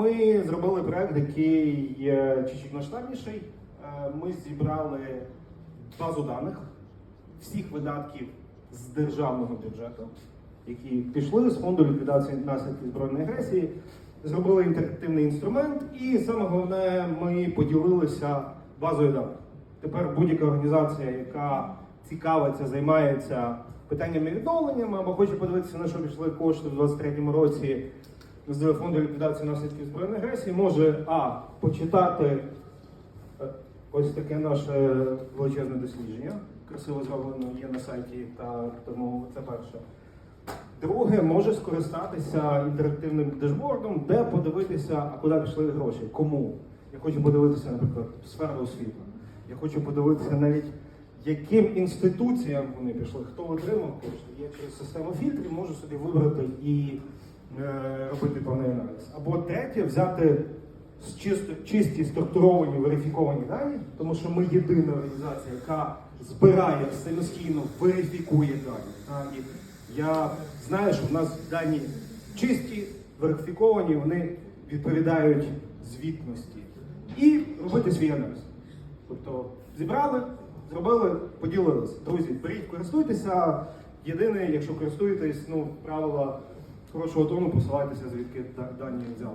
ми зробили проект, який є чуть-чуть масштабніший. Е, Ми зібрали базу даних всіх видатків з державного бюджету, які пішли з фонду ліквідації наслідків збройної агресії. Зробили інтерактивний інструмент, і саме головне, ми поділилися базою даних. Тепер будь-яка організація, яка цікавиться, займається питаннями відновленням або хоче подивитися, на що пішли кошти в 2023 році з фонду ліквідації наслідків збройної агресії, може а почитати е, ось таке наше величезне дослідження. Красиво зроблено є на сайті, та тому це перше. Друге, може скористатися інтерактивним дешбордом, де подивитися, а куди пішли гроші, кому. Я хочу подивитися, наприклад, сферу освіти. Я хочу подивитися навіть, яким інституціям вони пішли, хто отримав кошти. Я через систему фільтрів можу собі вибрати і робити певний аналіз. Або третє, взяти чисто, чисті структуровані верифіковані дані, тому що ми єдина організація, яка збирає самостійно, верифікує дані. І я знаю, що в нас дані чисті, верифіковані, вони відповідають звітності. І робити свій аналіз. Тобто зібрали, зробили, поділилися. Друзі, беріть, користуйтеся. Єдине, якщо користуєтесь, ну, правила хорошого тону, посилайтеся, звідки дані взяли.